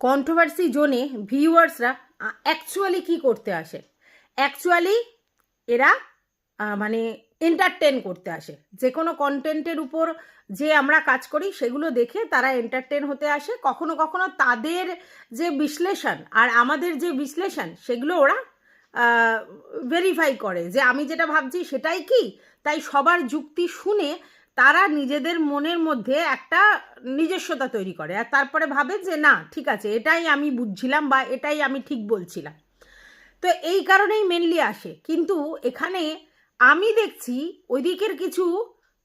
Controversy জোনে ভিউয়ার্সরা actually কি করতে আসে? অ্যাকচুয়ালি এরা মানে এন্টারটেন করতে আসে। যে কোনো কন্টেন্টের উপর যে আমরা কাজ করি, সেগুলো দেখে তারা এন্টারটেন হতে আসে। কখনো কখনো তাদের যে বিশ্লেষণ আর আমাদের যে বিশ্লেষণ, সেগুলো ওরা ভেরিফাই করে যে আমি যেটা ভাবছি সেটাই কি? তাই সবার যুক্তি শুনে তারা নিজেদের মনের মধ্যে একটা নিজস্বতা তৈরি করে। আর তারপরে ভাবে যে, না, ঠিক আছে, এটাই আমি বুঝছিলাম বা এটাই আমি ঠিক বলছিলাম। তো এই কারণেই মেনলি আসে। কিন্তু এখানে আমি দেখছি ওইদিকের কিছু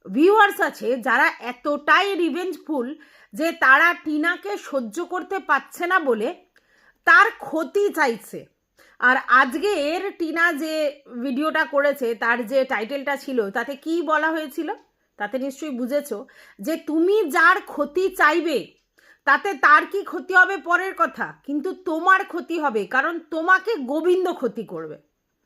ভিউয়ার্স আছে যারা এতটাই রিভেঞ্জফুল যে তারা টিনাকে সহ্য করতে পারছে না বলে তার ক্ষতি চাইছে। আর আজকে এর টিনা যে ভিডিওটা করেছে, তার যে টাইটেলটা ছিল, তাতে কি বলা হয়েছিল? তাতে নিশ্চয়ই বুঝেছ যে তুমি যার ক্ষতি চাইবে, তাতে তার কি ক্ষতি হবে পরের কথা, কিন্তু তোমার ক্ষতি হবে, কারণ তোমাকে গোবিন্দ ক্ষতি করবে।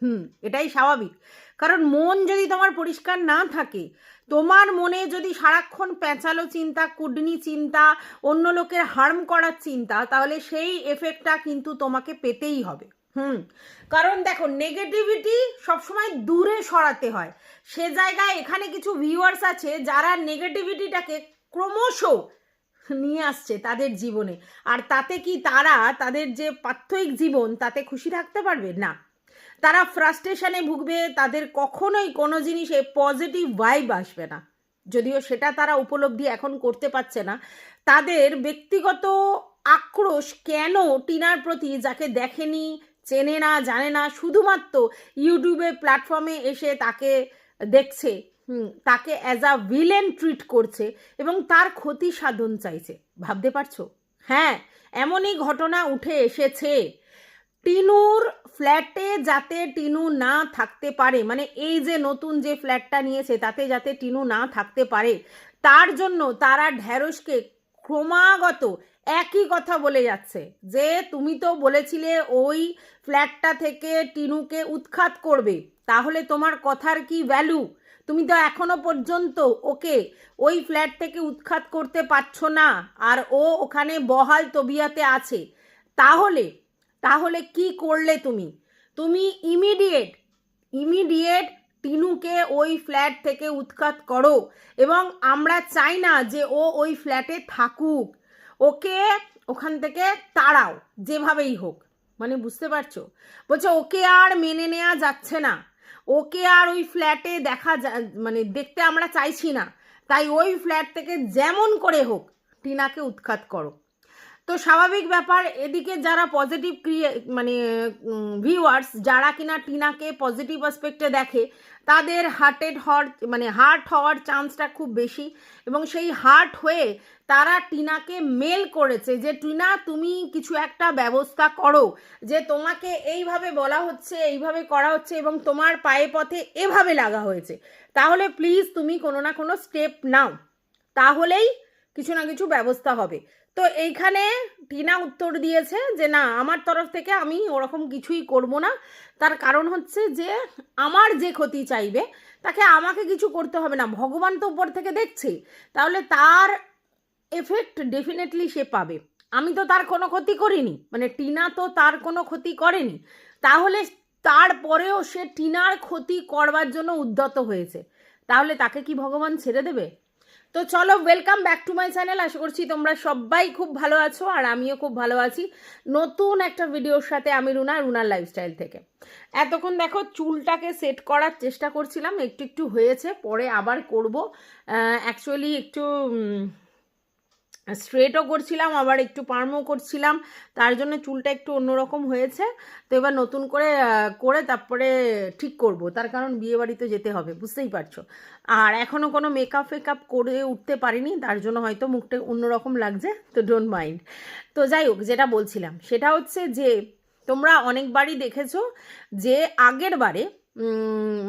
হুম, এটাই স্বাভাবিক। কারণ মন যদি তোমার পরিষ্কার না থাকে, তোমার মনে যদি সারাক্ষণ পেঁচালো চিন্তা, কুডনি চিন্তা, অন্য লোকের হার্ম করার চিন্তা, তাহলে সেই এফেক্টটা কিন্তু তোমাকে পেতেই হবে। হুম। কারণ দেখো নেগেটিভিটি সবসময় দূরে সরাতে হয়। সে জায়গায় এখানে কিছু ভিউয়ার্স আছে যারা নেগেটিভিটিটাকে ক্রমশ নিয়ে আসছে তাদের জীবনে। আর তাতে কি তারা তাদের যে পার্থিক জীবন, তাতে খুশি থাকতে পারবে? না। তারা ফ্রাস্ট্রেশনে ভুগবে, তাদের কখনোই কোনো জিনিসে পজিটিভ ভাইব আসবে না। যদিও সেটা তারা উপলব্ধি এখন করতে পারছে না। তাদের ব্যক্তিগত আক্রোশ কেন টিনার প্রতি যাকে দেখেনি চেনে না, জানে না, শুধুমাত্র ইউটিউবে প্ল্যাটফর্মে এসে তাকে দেখছে তাকে অ্যাজ আ ভিলেন ট্রিট করছে এবং তার ক্ষতি সাধন চাইছে। ভাবতে পারছ? হ্যাঁ এমনই ঘটনা উঠে এসেছে। টিনুর ফ্ল্যাটে যাতে টিনু না থাকতে পারে মানে এই যে নতুন যে ফ্ল্যাটটা নিয়েছে, তাতে যাতে টিনু না থাকতে পারে, তার জন্য তারা ঢ্যাঁড়সকে ক্রমাগত একই কথা বলে যাচ্ছে যে তুমি তো বলেছিলে ওই ফ্ল্যাটটা থেকে টিনুকে উৎখাত করবে। তাহলে তোমার কথার কি ভ্যালু তুমি তো এখনও পর্যন্ত ওকে ওই ফ্ল্যাট থেকে উৎখাত করতে পারছ না, আর ও ওখানে বহাল তবিয়াতে আছে। তাহলে তাহলে কি করলে তুমি? তুমি ইমিডিয়েট ইমিডিয়েট টিনুকে ওই ফ্ল্যাট থেকে উৎখাত করো এবং আমরা চাই না যে ও ওই ফ্ল্যাটে থাকুক। ওকে ওখান থেকে তাড়াও, যেভাবেই হোক। মানে বুঝতে পারছ? বলছে, ওকে আর মেনে নেওয়া যাচ্ছে না। ওকে আর ওই ফ্ল্যাটে দেখা মানে দেখতে আমরা চাইছি না। তাই ওই ফ্ল্যাট থেকে যেমন করে হোক, টিনাকে উৎখাত করো। তো স্বাভাবিক ব্যাপার, এদিকে যারা পজিটিভ ক্রিয়ে মানে ভিউয়ার্স যারা কিনা টিনাকে পজিটিভ অ্যাসপেক্টে দেখে, তাদের হার্টেড হওয়ার মানে হার্ট হওয়ার চান্সটা খুব বেশি। এবং সেই হার্ট হয়ে তারা টিনাকে মেল করেছে যে, টিনা, তুমি কিছু একটা ব্যবস্থা করো যে, তোমাকে এইভাবে বলা হচ্ছে, এইভাবে করা হচ্ছে এবং তোমার পায়ে পথে এভাবে লাগা হয়েছে। তাহলে প্লিজ তুমি কোনো না কোনো স্টেপ নাও। তাহলেই কিছু না কিছু ব্যবস্থা হবে। তো এইখানে টিনা উত্তর দিয়েছে যে, না, আমার তরফ থেকে আমি ওরকম কিছুই করব না। তার কারণ হচ্ছে যে, আমার যে ক্ষতি চাইবে, তাকে আমাকে কিছু করতে হবে না। ভগবান তো উপর থেকে দেখছে তাহলে তার এফেক্ট ডেফিনেটলি সে পাবে। আমি তো তার কোনো ক্ষতি করিনি মানে টিনা তো তার কোনো ক্ষতি করেনি। তাহলে তারপরেও সে টিনার ক্ষতি করবার জন্য উদ্যত হয়েছে। তাহলে তাকে কি ভগবান ছেড়ে দেবে? তো চলো welcome back to my channel আশা করছি তোমরা সবাই খুব ভালো আছো আর আমিও খুব ভালো আছি নতুন একটা ভিডিওর সাথে আমি রুনা, রুনার লাইফস্টাইল থেকে। এতক্ষণ দেখো, চুলটাকে সেট করার চেষ্টা করছিলাম, একটু একটু হয়েছে, পরে আবার করব। অ্যাকচুয়ালি একটু স্ট্রেটও করছিলাম আবার একটু পার্মও করছিলাম তার জন্য চুলটা একটু অন্যরকম হয়েছে। তো এবার নতুন করে করে তারপরে ঠিক করব তার কারণ বিয়ে বাড়িতে যেতে হবে বুঝতেই পারছ। আর এখনও কোনো মেকআপ ফেকআপ করে উঠতে পারিনি তার জন্য হয়তো মুখটা অন্যরকম লাগছে তো ডোন্ট মাইন্ড তো যাই হোক যেটা বলছিলাম সেটা হচ্ছে যে তোমরা অনেকবারই দেখেছ যে আগের বারে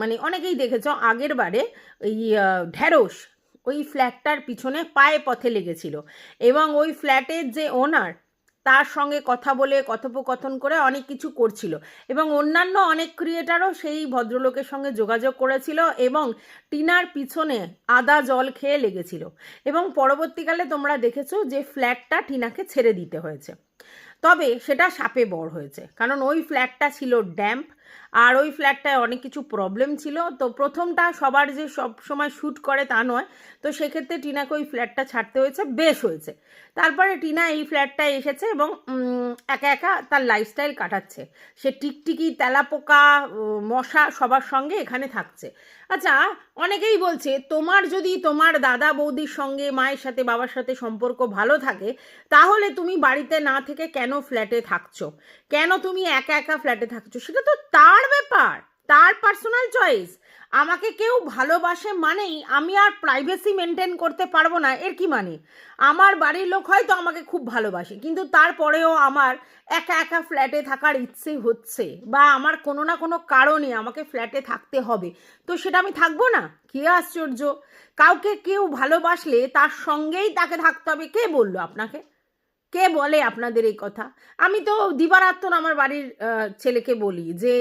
মানে অনেকেই দেখেছ আগের বারে আহ, ঢ্যাঁড়স ওই ফ্ল্যাটটার পিছনে পায়ে পথে লেগেছিল এবং ওই ফ্ল্যাটের যে ওনার তার সঙ্গে কথা বলে, কথোপকথন করে অনেক কিছু করছিল এবং অন্যান্য অনেক ক্রিয়েটারও সেই ভদ্রলোকের সঙ্গে যোগাযোগ করেছিল এবং টিনার পিছনে আদা জল খেয়ে লেগেছিল এবং পরবর্তীকালে তোমরা দেখেছ যে ফ্ল্যাটটা টিনাকে ছেড়ে দিতে হয়েছে। তবে সেটা সাপে বড় হয়েছে, কারণ ওই ফ্ল্যাটটা ছিল ড্যাম্প আর ওই ফ্ল্যাটটায় অনেক কিছু প্রবলেম ছিল। তো প্রথমটা সবার যে সব সময় শ্যুট করে তা নয়। তো সেক্ষেত্রে টিনাকে ওই ফ্ল্যাটটা ছাড়তে হয়েছে, বেশ হয়েছে। তারপরে টিনা এই ফ্ল্যাটটায় এসেছে এবং একা একা তার লাইফস্টাইল কাটাচ্ছে। সে টিকটিকি, তেলাপোকা মশা সবার সঙ্গে এখানে থাকছে। আচ্ছা অনেকেই বলছে, তোমার যদি তোমার দাদা বৌদির সঙ্গে, মায়ের সাথে, বাবার সাথে সম্পর্ক ভালো থাকে, তাহলে তুমি বাড়িতে না থেকে কেন ফ্ল্যাটে থাকছো? কেন তুমি একা একা ফ্ল্যাটে থাকছো? সেটা তো তার ব্যাপার, তার পার্সোনাল চয়েস আমাকে কেউ ভালোবাসে মানেই আমি আর প্রাইভেসি মেনটেন করতে পারব না, এর কি মানে? আমার বাড়ির লোক হয়তো আমাকে খুব ভালোবাসে, কিন্তু তারপরেও আমার একা একা ফ্ল্যাটে থাকার ইচ্ছে হচ্ছে, বা আমার কোনো না কোনো কারণে আমাকে ফ্ল্যাটে থাকতে হবে, তো সেটা আমি থাকব না? কে আশ্চর্য! কাউকে কেউ ভালোবাসলে তার সঙ্গেই তাকে থাকতে হবে, কে বলল আপনাকে? কে বলে আপনাদের এই কথা? আমি তো দিবারাত্মন আমার বাড়ির ছেলেকে বলি যে,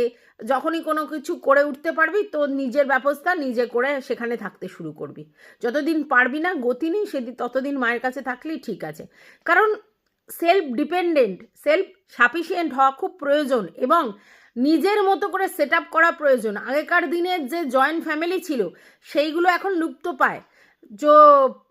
যখনই কোনো কিছু করে উঠতে পারবি তো নিজের ব্যবস্থা নিজে করে সেখানে থাকতে শুরু করবি। যতদিন পারবি না, গতি নেই সেদিন ততদিন মায়ের কাছে থাকলেই ঠিক আছে। কারণ সেলফ ডিপেন্ডেন্ট সেলফ সাফিসিয়েন্ট হওয়া খুব প্রয়োজন এবং নিজের মতো করে সেট করা প্রয়োজন। আগেকার দিনের যে জয়েন্ট ফ্যামিলি ছিল, সেইগুলো এখন লুপ্ত পায়। যো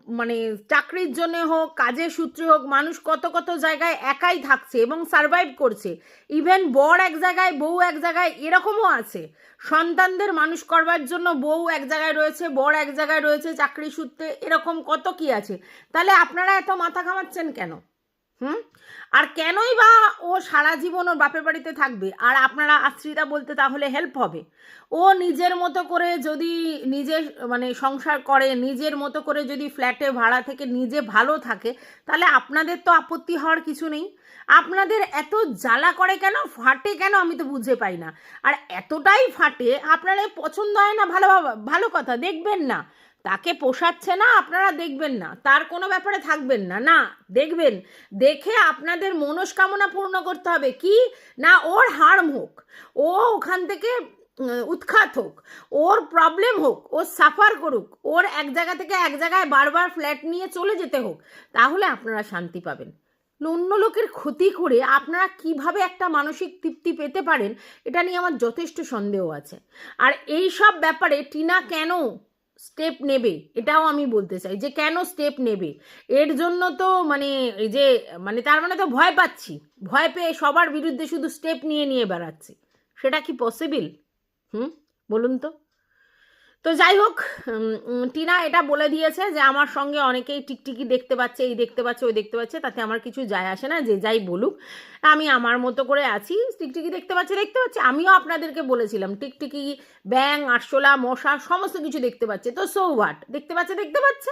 মানে চাকরির জন্য হোক, কাজের সূত্রে হোক, মানুষ কত কত জায়গায় একাই থাকছে এবং সারভাইভ করছে। ইভেন বর এক জায়গায়, বউ এক জায়গায় এরকমও আছে। সন্তানদের মানুষ করবার জন্য বউ এক জায়গায় রয়েছে, বর এক জায়গায় রয়েছে চাকরি সূত্রে এরকম কত কি আছে? তাহলে আপনারা এত মাথা ঘামাচ্ছেন কেন? হুম? আর কেনই বা ও সারা জীবন ওর বাপের বাড়িতে থাকবে? আর আপনারা আশ্রিতা বলতে তাহলে হেল্প হবে। ও নিজের মতো করে যদি নিজের মানে সংসার করে, নিজের মতো করে যদি ফ্ল্যাটে ভাড়া থেকে নিজে ভালো থাকে, তাহলে আপনাদের তো আপত্তি হওয়ার কিছু নেই। আপনাদের এত জ্বালা করে কেন? ফাটে কেন? আমি তো বুঝে পাই না। আর এতটাই ফাটে আপনারা পছন্দ হয় না, ভালো ভালো কথা, দেখবেন না। তাকে পোষাচ্ছে না, আপনারা দেখবেন না। তার কোনো ব্যাপারে থাকবেন না। না, দেখবেন, দেখে আপনাদের মনস্কামনা পূর্ণ করতে হবে। কি? না, ওর হার্ম হোক, ও ওখান থেকে উৎখাত হোক, ওর প্রবলেম হোক, ও সাফার করুক, ওর এক জায়গা থেকে এক জায়গায় বারবার ফ্ল্যাট নিয়ে চলে যেতে হোক, তাহলে আপনারা শান্তি পাবেন। অন্য লোকের ক্ষতি করে আপনারা কীভাবে একটা মানসিক তৃপ্তি পেতে পারেন, এটা নিয়ে আমার যথেষ্ট সন্দেহ আছে। আর এই সব ব্যাপারে টিনা কেন স্টেপ নেবে, এটাও আমি বলতে চাই যে কেন স্টেপ নেবে? এর জন্য তো মানে এই যে মানে তার মানে তো ভয় পাচ্ছি, ভয় পেয়ে সবার বিরুদ্ধে শুধু স্টেপ নিয়ে নিয়ে বেড়াচ্ছে, সেটা কি পসিবল হুম, বলুন তো। তো যাই হোক টিনা এটা বলে দিয়েছে যে আমার সঙ্গে অনেকেই টিকটিকি দেখতে পাচ্ছে, এই দেখতে পাচ্ছে, ওই দেখতে পাচ্ছে, তাতে আমার কিছু যায় আসে না, যে যাই বলুক। আমি আমার মতো করে আছি, টিকটিকি দেখতে পাচ্ছে দেখতে পাচ্ছে, আমিও আপনাদেরকে বলেছিলাম, টিকটিকি, ব্যাং, আরশোলা, মশা, সমস্ত কিছু দেখতে পাচ্ছে। তো সো হোয়াট দেখতে পাচ্ছে দেখতে পাচ্ছে?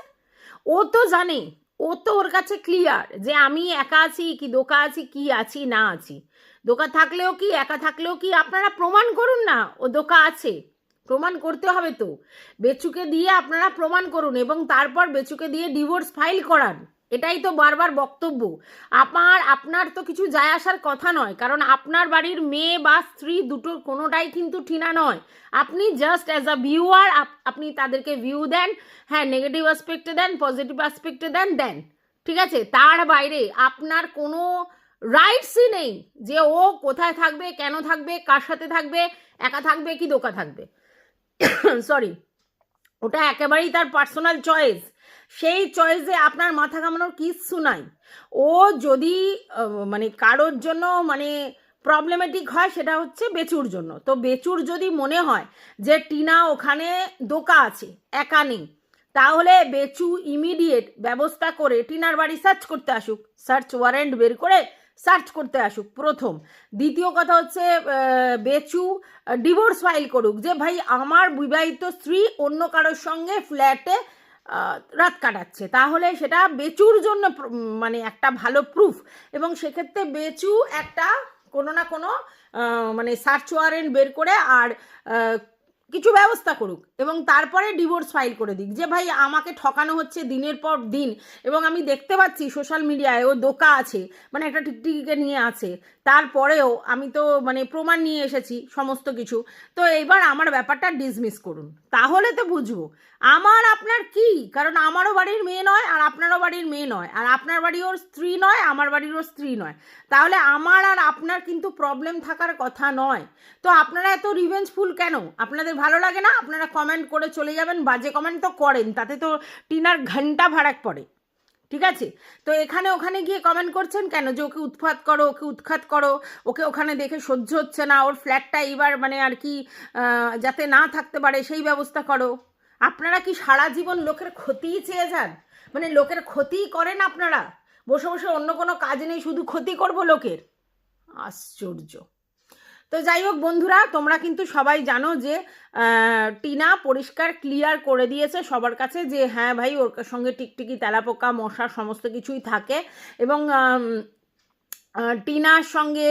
ও তো জানে, ও তো ওর কাছে ক্লিয়ার যে আমি একা আছি কি, দোকা আছি কি, আছি না আছি। দোকা থাকলেও কি, একা থাকলেও কি, আপনারা প্রমাণ করুন না, ও দোকা আছে। প্রমাণ করতে হবে তো। বেচুকে দিয়ে আপনারা প্রমাণ করুন এবং তারপর বেচুকে দিয়ে ডিভোর্স ফাইল করান। এটাই তো বারবার বক্তব্য। আপনার আপনার তো কিছু যায় আসার কথা নয়, কারণ আপনার বাড়ির মেয়ে বা স্ত্রী দুটোর কোনোটাই কিন্তু ঠিনা নয়। আপনি জাস্ট অ্যাজ আ ভিউয়ার আপনি তাদেরকে ভিউ দেন হ্যাঁ নেগেটিভ অ্যাসপেক্টে দেন পজিটিভ অ্যাসপেক্টে দেন দেন। ঠিক আছে? তার বাইরে আপনার কোনো রাইটসই নেই যে ও কোথায় থাকবে, কেন থাকবে, কার সাথে থাকবে, একা থাকবে কি দোকা থাকবে। সরি ওটা একেবারেই তার পার্সোনাল চয়েস সেই চয়েসে আপনার মাথা কামানোর কিচ্ছু নাই। ও যদি মানে কারোর জন্য মানে প্রবলেমেটিক হয়, সেটা হচ্ছে বেচুর জন্য। তো বেচুর যদি মনে হয় যে টিনা ওখানে দোকা আছে, একা নেই, তাহলে বেচু ইমিডিয়েট ব্যবস্থা করে টিনার বাড়ি সার্চ করতে আসুক। সার্চ ওয়ারেন্ট বের করে সার্চ করতে আসুক, প্রথম। দ্বিতীয় কথা হচ্ছে বেচু, ডিভোর্স ফাইল করুক, যে ভাই আমার বিবাহিত স্ত্রী অন্য কারোর সঙ্গে ফ্ল্যাটে রাত কাটাচ্ছে। তাহলে সেটা বেচুর জন্য মানে একটা ভালো প্রুফ এবং সেক্ষেত্রে বেচু একটা কোনো না কোনো মানে সার্চ ওয়ারেন্ট বের করে আর কিছু ব্যবস্থা করুক। এবং তারপরে ডিভোর্স ফাইল করে দিক। যে ভাই, আমাকে ঠকানো হচ্ছে দিনের পর দিন এবং আমি দেখতে পাচ্ছি সোশ্যাল মিডিয়ায় ও দোকা আছে মানে একটা টিকটিকিকে নিয়ে আছে। তারপরেও আমি তো মানে প্রমাণ নিয়ে এসেছি সমস্ত কিছু। তো এইবার আমার ব্যাপারটা ডিসমিস করুন। তাহলে তো বুঝব। আমার আপনার কি? কারণ আমারও বাড়ির মেয়ে নয় আর আপনারও বাড়ির মেয়ে নয়। আর আপনার বাড়ি ওর স্ত্রী নয়, আমার বাড়ির ওর স্ত্রী নয়। তাহলে আমার আর আপনার কিন্তু প্রবলেম থাকার কথা নয়। তো আপনারা এত রিভেঞ্জফুল কেন? আপনাদের ভালো লাগে না? আপনারা কমেন্ট করে চলে যাবেন, বাজে কমেন্ট তো করেন, তাতে তো টিনার ঘণ্টা ভাড়াক পড়ে। ঠিক আছে? তো এখানে ওখানে গিয়ে কমেন্ট করছেন, কেন যে ওকে উৎখাত করো, ওকে উৎখাত করো, ওকে ওখানে দেখে সহ্য হচ্ছে না, ওর ফ্ল্যাটটা এইবার মানে আর কি যাতে না থাকতে পারে, সেই ব্যবস্থা করো। আপনারা কি সারা জীবন লোকের ক্ষতিই চেয়ে যান? মানে লোকের ক্ষতিই করেন আপনারা? বসে বসে অন্য কোনো কাজ নেই, শুধু ক্ষতি করব লোকের? আশ্চর্য। তো যাই হোক বন্ধুরা, তোমরা কিন্তু সবাই জানো যে টিনা পরিষ্কার ক্লিয়ার করে দিয়েছে সবার কাছে যে হ্যাঁ ভাই, ওর সঙ্গে টিকটিকি, তেলাপোকা, মশা সমস্ত কিছুই থাকে এবং টিনার সঙ্গে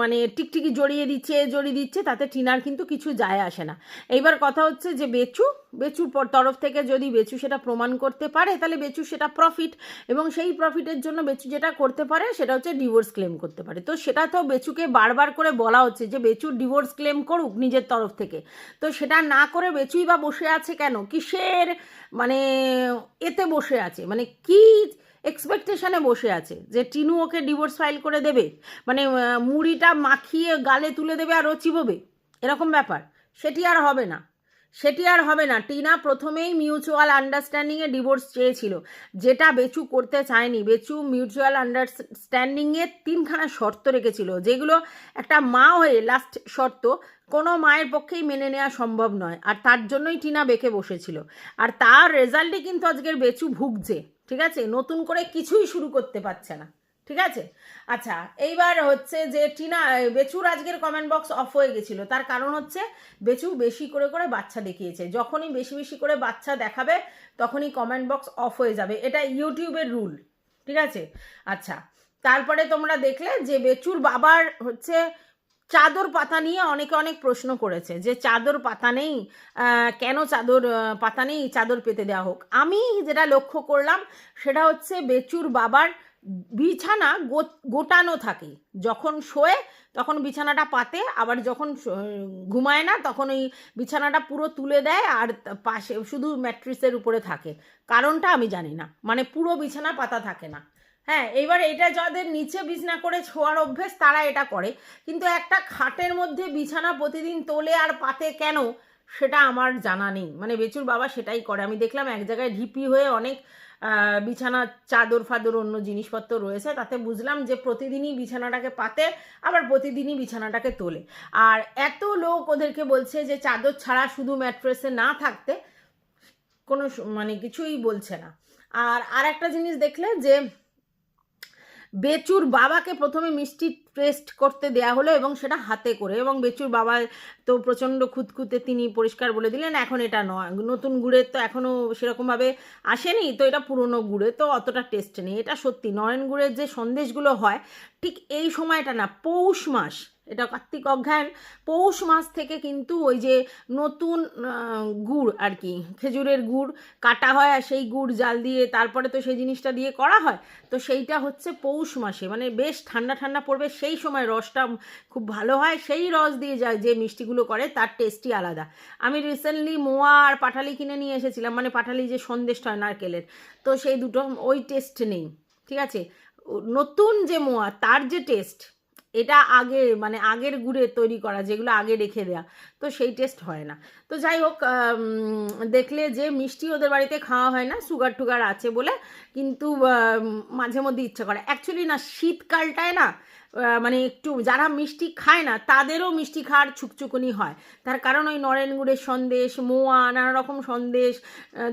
মানে টিকটিকি জড়িয়ে দিচ্ছে জড়িয়ে দিচ্ছে, তাতে টিনার কিন্তু কিছু যায় আসে না। এইবার কথা হচ্ছে যে বেচু, বেচুর তরফ থেকে যদি বেচু সেটা প্রমাণ করতে পারে, তাহলে বেচু সেটা প্রফিট এবং সেই প্রফিটের জন্য বেচু যেটা করতে পারে সেটা হচ্ছে ডিভোর্স ক্লেম করতে পারে। তো সেটা তো বেচুকে বারবার করে বলা হচ্ছে যে বেচু ডিভোর্স ক্লেম করুক নিজের তরফ থেকে। তো সেটা না করে বেচুই বা বসে আছে কেন? কিসের মানে এতে বসে আছে? মানে কি এক্সপেকটেশনে বসে আছে যে টিনু ওকে ডিভোর্স ফাইল করে দেবে। মানে মুড়িটা মাখিয়ে গালে তুলে দেবে আর ও চিবোবে। এরকম ব্যাপার। সেটি আর হবে না। সেটি আর হবে না। টিনা প্রথমেই মিউচুয়াল আন্ডারস্ট্যান্ডিংয়ে ডিভোর্স চেয়েছিল। যেটা বেচু করতে চায়নি। বেচু মিউচুয়াল আন্ডারস্ট্যান্ডিংয়ে তিনখানা শর্ত রেখেছিল, যেগুলো একটা মা হয়ে লাস্ট শর্ত, কোনো মায়ের পক্ষেই মেনে নেওয়া সম্ভব নয়। আর তার জন্যই টিনা বেঁকে বসেছিল। আর তার রেজাল্টই কিন্তু আজকের বেচু ভুগছে। ঠিক আছে? নতুন করে কিছুই শুরু করতে পারছে না। ঠিক আছে? আচ্ছা এইবার হচ্ছে যে টিনা বেচুর আজকের কমেন্ট বক্স অফ হয়ে গেছিল। তার কারণ হচ্ছে বেচু বেশি করে করে বাচ্চা দেখিয়েছে। যখনই বেশি বেশি করে বাচ্চা দেখাবে, তখনই কমেন্ট বক্স অফ হয়ে যাবে। এটা ইউটিউবের রুল ঠিক আছে? আচ্ছা তারপরে তোমরা দেখলে যে বেচুর বাবার হচ্ছে চাদর পাতা নিয়ে অনেকে অনেক প্রশ্ন করেছে যে চাদর পাতা নেই কেন চাদর পাতা নেই, চাদর পেতে দেওয়া হোক। আমি যেটা লক্ষ্য করলাম সেটা হচ্ছে বেচুর বাবার বিছানা গোটানো থাকে। যখন শোয়ে তখন বিছানাটা পাতে, আবার যখন ঘুমায় না তখন ওই বিছানাটা পুরো তুলে দেয় আর পাশে শুধু ম্যাট্রিসের উপরে থাকে। কারণটা আমি জানি না। মানে পুরো বিছানা পাতা থাকে না। হ্যাঁ এবার এটা যাদের নিচে বিছানা করে শোয়ার অভ্যেস, তারা এটা করে। কিন্তু একটা খাটের মধ্যে বিছানা প্রতিদিন তোলে আর পাতে কেন, সেটা আমার জানা নেই। মানে বেচুর বাবা সেটাই করে। আমি দেখলাম এক জায়গায় ঢিপি হয়ে অনেক বিছানা চাদর ফাদর অন্য জিনিসপত্র রয়েছে। তাতে বুঝলাম যে প্রতিদিনই বিছানাটাকে পাতে, আবার প্রতিদিনই বিছানাটাকে তোলে। আর এত লোক ওদেরকে বলছে যে চাদর ছাড়া শুধু ম্যাট্রেসে না থাকতে, কোনো মানে কিছুই বলছে না। আর আর একটা জিনিস দেখলে যে বেচুর বাবাকে প্রথমে মিষ্টি টেস্ট করতে দেয়া হলো এবং সেটা হাতে করে এবং বেচুর বাবা তো প্রচণ্ড খুঁতখুঁতে তিনি পরিষ্কার বলে দিলেন, এখন এটা নয়। নতুন গুড়ের তো এখনও সেরকমভাবে আসেনি, তো এটা পুরনো গুড়ে, তো অতটা টেস্ট নেই। এটা সত্যি নয়ন গুড়ের যে সন্দেশগুলো হয়, ঠিক এই সময়টা না, পৌষ মাস এটা কার্তিক অজ্ঞায়ন পৌষ মাস থেকে কিন্তু ওই যে নতুন গুড় আর কি, খেজুরের গুড় কাটা হয় আর সেই গুড় জাল দিয়ে তারপরে তো সেই জিনিসটা দিয়ে করা হয়। তো সেইটা হচ্ছে পৌষ মাসে। মানে বেশ ঠান্ডা ঠান্ডা পড়বে, সেই সময় রসটা খুব ভালো হয়। সেই রস দিয়ে যায় যে মিষ্টিগুলো করে তার টেস্টই আলাদা। আমি রিসেন্টলি মোয়া আর পাঠালি কিনে নিয়ে এসেছিলাম। মানে পাঠালি যে সন্দেশটা হয় নারকেলের, তো সেই দুটো ওই টেস্ট নেই। ঠিক আছে? নতুন যে মোয়া, তার যে টেস্ট এটা আগে মানে আগের গুড়ে তৈরি করা, যেগুলো আগে রেখে দেয়া, তো সেই টেস্ট হয় না। তো যাই হোক দেখলে যে মিষ্টি ওদের বাড়িতে খাওয়া হয় না সুগার টুগার আছে বলে, কিন্তু মাঝে মধ্যে ইচ্ছা করে। অ্যাকচুয়ালি না, শীতকালটায় না মানে একটু যারা মিষ্টি খায় না, তাদেরও মিষ্টি খাওয়ার ছুকছুকুনি হয়। তার কারণ ওই নরেন গুড়ের সন্দেশ, মোয়া, নানা রকম সন্দেশ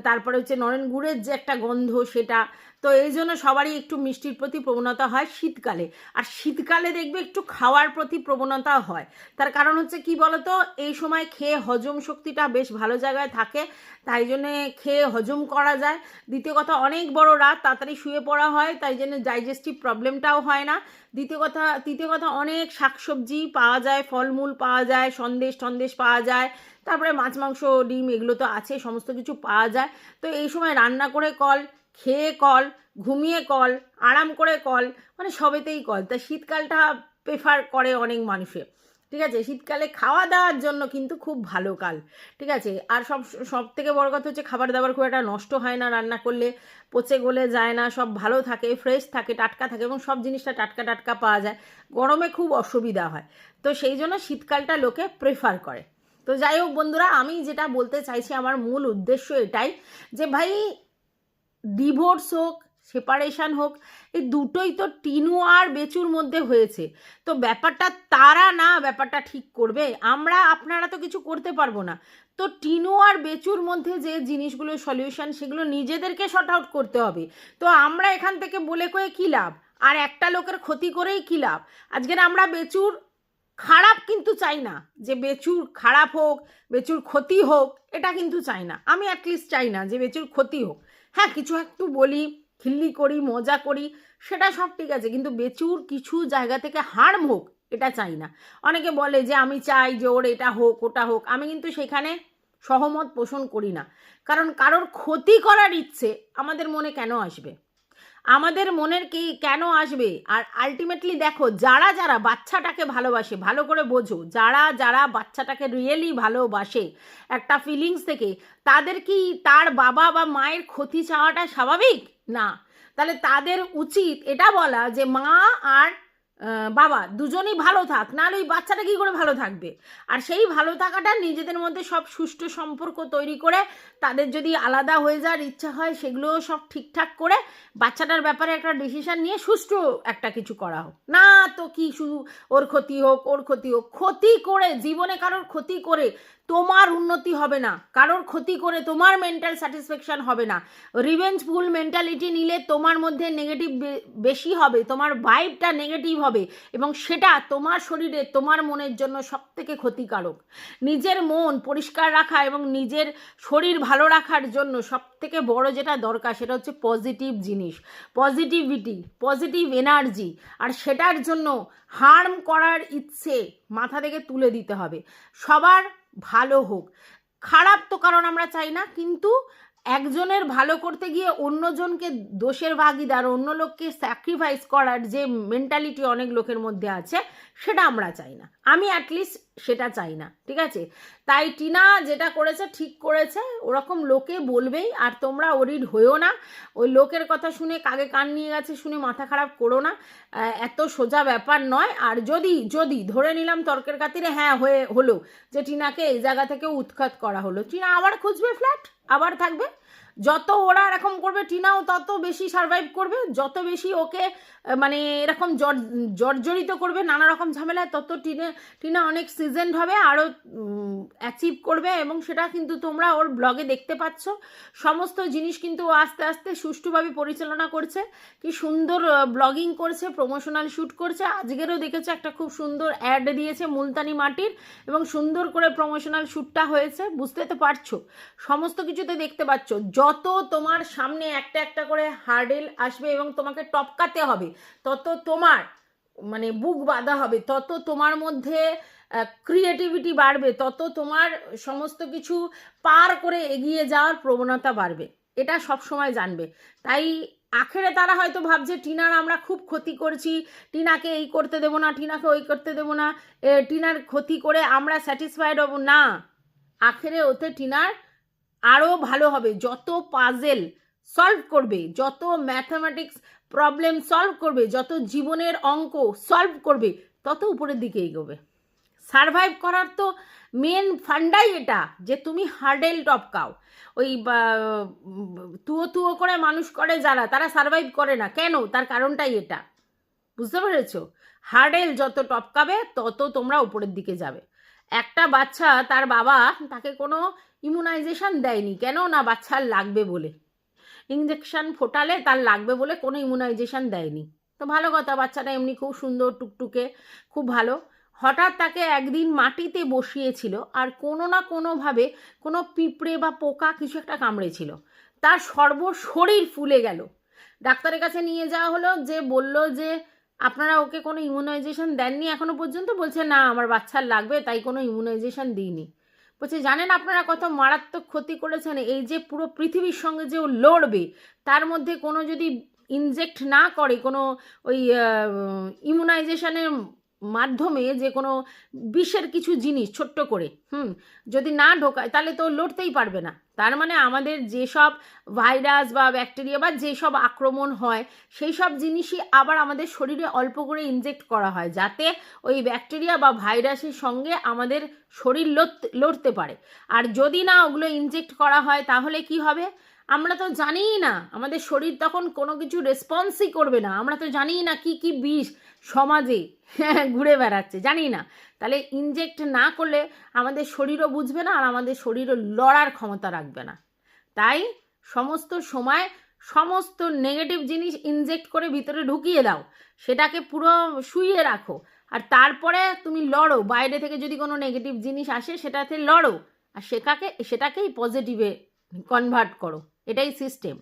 তারপরে হচ্ছে নরেন গুড়ের যে একটা গন্ধ, সেটা তো এই জন্য সবারই একটু মিষ্টির প্রতি প্রবণতা হয় শীতকালে। আর শীতকালে দেখবে একটু খাওয়ার প্রতি প্রবণতা হয়। তার কারণ হচ্ছে কি বলতো? এই সময় খেয়ে হজম শক্তিটা বেশ ভালো জায়গায় থাকে, তাই জন্যে খেয়ে হজম করা যায়। দ্বিতীয় কথা, অনেক বড় রাত তাড়াতাড়ি শুয়ে পড়া হয়, তাই জন্য ডাইজেস্টিভ প্রবলেমটাও হয় না। দ্বিতীয় কথা, তৃতীয় কথা, অনেক শাকসবজি পাওয়া যায়, ফলমূল পাওয়া যায়, সন্দেশ টন্দেশ পাওয়া যায়। তারপরে মাছ, মাংস, ডিম, এগুলো তো আছে, সমস্ত কিছু পাওয়া যায়। তো এই সময় রান্না করে কল খেয়ে কল, ঘুমিয়ে কল, আরাম করে কল মানে সবেতেই কল। তা শীতকালটা প্রেফার করে অনেক মানুষে। ঠিক আছে? শীতকালে খাওয়া দাওয়ার জন্য কিন্তু খুব ভালো কাল। ঠিক আছে? আর সব সব থেকে বড় কথা হচ্ছে খাবার দাবার খুব একটা নষ্ট হয় না রান্না করলে। পচে গলে যায় না, সব ভালো থাকে ফ্রেশ থাকে, টাটকা থাকে এবং সব জিনিসটা টাটকা টাটকা পাওয়া যায়। গরমে খুব অসুবিধা হয়। তো সেই জন্য শীতকালটা লোকে প্রেফার করে। তো যাই হোক বন্ধুরা, আমি যেটা বলতে চাইছি, আমার মূল উদ্দেশ্য এটাই যে ভাই ডিভোর্স হোক সেপারেশন হোক, এই দুটোই তো টিনু আর বেচুর মধ্যে হয়েছে। তো ব্যাপারটা তারা না, ব্যাপারটা ঠিক করবে। আমরা, আপনারা তো কিছু করতে পারব না। তো টিনু আর বেচুর মধ্যে যে জিনিসগুলো সলিউশন সেগুলো নিজেদেরকে শর্ট আউট করতে হবে। তো আমরা এখান থেকে বলে কয়ে কী লাভ? আর একটা লোকের ক্ষতি করেই কী লাভ? আজকের আমরা বেচুর খারাপ কিন্তু চাই না, যে বেচুর খারাপ হোক, বেচুর ক্ষতি হোক, এটা কিন্তু চাই না। আমি অ্যাটলিস্ট চাই না যে বেচুর ক্ষতি হোক। হ্যাঁ কিছু একটু বলি, খিল্লি করি, মজা করি, সেটা সব ঠিক আছে, কিন্তু বেচুর কিছু জায়গা থেকে হার্ম হোক, এটা চাই না। অনেকে বলে যে আমি চাই যে ওর এটা হোক, ওটা হোক, আমি কিন্তু সেখানে সহমত পোষণ করি না। কারণ কারোর ক্ষতি করার ইচ্ছে আমাদের মনে কেন আসবে? আমাদের মনের কি কেন আসবে? আর আলটিমেটলি দেখো, যারা যারা বাচ্চাটাকে ভালোবাসে, ভালো করে বোঝো, যারা যারা বাচ্চাটাকে রিয়েলি ভালোবাসে, একটা ফিলিংস থেকে, তাদের কি তার বাবা বা মায়ের ক্ষতি চাওয়াটা স্বাভাবিক? না। তাহলে তাদের উচিত এটা বলা যে মা আর বাবা, দুজনেই ভালো থাক, নাহলে ওই বাচ্চাটা কী করে ভালো থাকবে? আর সেই ভালো থাকাটা নিজেদের মধ্যে সব সুষ্ঠু সম্পর্ক তৈরি করে, তাদের যদি আলাদা হয়ে যাওয়ার ইচ্ছা হয়, সেগুলোও সব ঠিকঠাক করে বাচ্চাটার ব্যাপারে একটা ডিসিশান নিয়ে সুষ্ঠু একটা কিছু করা হোক। না তো কি শুধু ওর ক্ষতি হোক, ওর ক্ষতি হোক, ক্ষতি করে, জীবনে কারোর ক্ষতি করে তোমার উন্নতি হবে না। কারোর ক্ষতি করে তোমার মেন্টাল স্যাটিসফ্যাকশান হবে না। রিভেঞ্জফুল মেন্টালিটি নিলে তোমার মধ্যে নেগেটিভ বেশি হবে, তোমার ভাইবটা নেগেটিভ হবে এবং সেটা তোমার শরীরে, তোমার মনের জন্য সব থেকে ক্ষতিকারক। নিজের মন পরিষ্কার রাখা এবং নিজের শরীর ভালো রাখার জন্য সব থেকে বড় যেটা দরকার সেটা হচ্ছে পজিটিভ জিনিস। পজিটিভিটি পজিটিভ এনার্জি আর সেটার জন্য হার্ম করার ইচ্ছে মাথা থেকে তুলে দিতে হবে। সবার ভালো হোক। খারাপ তো কারণ আমরা চাই না, কিন্তু একজনের ভালো করতে গিয়ে অন্যজনকে দোষের ভাগিদার, অন্য লোককে স্যাক্রিফাইস করার যে মেন্টালিটি অনেক লোকের মধ্যে আছে, সেটা আমরা চাই না। আমি অ্যাটলিস্ট সেটা চাই না, ঠিক আছে? তাই টিনা যেটা করেছে ঠিক করেছে, ওরকম লোকে বলবেই, আর তোমরা ওরিড হয়েও না। ওই লোকের কথা শুনে কাগে কান নিয়ে গেছে শুনে মাথা খারাপ করো না। এত সোজা ব্যাপার নয়। আর যদি যদি, ধরে নিলাম তর্কের খাতিরে হ্যাঁ হয়ে, হলো যে টিনাকে এই জায়গা থেকে উৎখাত করা হলো। টিনা আবার খুঁজবে ফ্ল্যাট আবার থাকবে? যত ওরা এরকম করবে, টিনাও তত বেশি সারভাইভ করবে। যত বেশি ওকে মানে এরকম জর, জর্জরিত করবে নানা রকম ঝামেলায়, তত টিনে, টিনা অনেক সিজেন্ড হবে, আরও অ্যাচিভ করবে এবং সেটা কিন্তু তোমরা ওর ব্লগে দেখতে পাচ্ছ। সমস্ত জিনিস কিন্তু ও আস্তে আস্তে সুষ্ঠুভাবে পরিচালনা করছে, কি সুন্দর ব্লগিং করছে প্রমোশনাল শ্যুট করছে। আজকেরও দেখেছে একটা খুব সুন্দর অ্যাড দিয়েছে মুলতানি মাটির এবং সুন্দর করে প্রমোশনাল শ্যুটটা হয়েছে, বুঝতে তো পারছ? সমস্ত কিছুতে দেখতে পাচ্ছ। যত তোমার সামনে একটা একটা করে হার্ডেল আসবে এবং তোমাকে টপকাতে হবে। তত তোমার মানে বুক বাঁধা হবে। তত তোমার মধ্যে ক্রিয়েটিভিটি বাড়বে। তত তোমার সমস্ত কিছু পার করে এগিয়ে যাওয়ার প্রবণতা বাড়বে। এটা সব সময় জানবে। তাই আখেরে তারা হয়তো ভাবছে, টিনার আমরা খুব ক্ষতি করছি। টিনাকে এই করতে দেবো না, টিনাকে ওই করতে দেবো না। টিনার ক্ষতি করে আমরা স্যাটিসফাইড হব। না, আখেরে ওতে টিনার আরও ভালো হবে। যত পাজেল সলভ করবে, যত ম্যাথামেটিক্স প্রবলেম সলভ করবে, যত জীবনের অঙ্ক সলভ করবে, তত উপরের দিকে এগোবে। সারভাইভ করার তো মেন ফান্ডাই এটা, যে তুমি হার্ডেল টপকাও। ওই তুয়ো তুয়ো করে মানুষ করে যারা, তারা সারভাইভ করে না। কেন? তার কারণটাই এটা। বুঝতে পেরেছ? হার্ডেল যত টপকাবে, তত তোমরা উপরের দিকে যাবে। একটা বাচ্চা তার বাবা তাকে কোনো ইমিউনাইজেশন দেয়নি। কেন না বাচ্চার লাগবে বলে? ইঞ্জেকশন ফোটালে তার লাগবে বলে কোনো ইমিউনাইজেশন দেয়নি। তো ভালো কথা, বাচ্চাটা এমনি খুব সুন্দর, টুকটুকে, খুব ভালো। হঠাৎ তাকে একদিন মাটিতে বসিয়েছিল আর কোনো না কোনোভাবে কোনো পিঁপড়ে বা পোকা কিছু একটা কামড়েছিল। তার সর্ব শরীর ফুলে গেল। ডাক্তারের কাছে নিয়ে যাওয়া হলো যে বলল যে আপনারা ওকে কোনো ইমিউনাইজেশন দেননি এখনও পর্যন্ত? বলছে, না, আমার বাচ্চার লাগবে, তাই কোনো ইমিউনাইজেশন দিইনি। বলছে, জানেন আপনারা কত মারাত্মক ক্ষতি করেছেন? এই যে পুরো পৃথিবীর সঙ্গে যে ও লড়বে, তার মধ্যে কোনো যদি ইনজেক্ট না করে, কোনো ওই ইমিউনাইজেশনের মাধ্যমে যে কোনো বিষের কিছু জিনিস ছোট্ট করে, হুম, যদি না ঢোকায় তাহলে তো লড়তেই পারবে না। তার মানে আমাদের যেসব ভাইরাস বা ব্যাকটেরিয়া বা যেসব আক্রমণ হয় সেই সব জিনিসই আবার আমাদের শরীরে অল্প করে ইনজেক্ট করা হয়, যাতে ওই ব্যাকটেরিয়া বা ভাইরাসের সঙ্গে আমাদের শরীর লড়তে লড়তে পারে। আর যদি না ওগুলো ইনজেক্ট করা হয় তাহলে কি হবে? আমরা তো জানিই না, আমাদের শরীর তখন কোনো কিছু রেসপন্সই করবে না। আমরা তো জানিই না কি কি বিষ সমাজে ঘুরে বেড়াচ্ছে জানি না। তাহলে ইনজেক্ট না করলে আমাদের শরীরও বুঝবে না আর আমাদের শরীরও লড়ার ক্ষমতা রাখবে না। তাই সমস্ত সময় সমস্ত নেগেটিভ জিনিস ইনজেক্ট করে ভিতরে ঢুকিয়ে দাও। সেটাকে পুরো শুইয়ে রাখো। আর তারপরে তুমি লড়ো। বাইরে থেকে যদি কোনো নেগেটিভ জিনিস আসে, সেটাতে লড়ো। আর সেটাকে সেটাকেই পজিটিভে কনভার্ট করো। এটাই সিস্টেম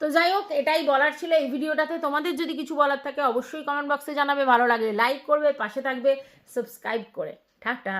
তো যাই হোক, এটাই বলার ছিল এই ভিডিওটাতে। তোমাদের যদি কিছু বলার থাকে, অবশ্যই কমেন্ট বক্সে জানাবে। ভালো লাগলে লাইক করবে, পাশে থাকবে সাবস্ক্রাইব করে। টাটা।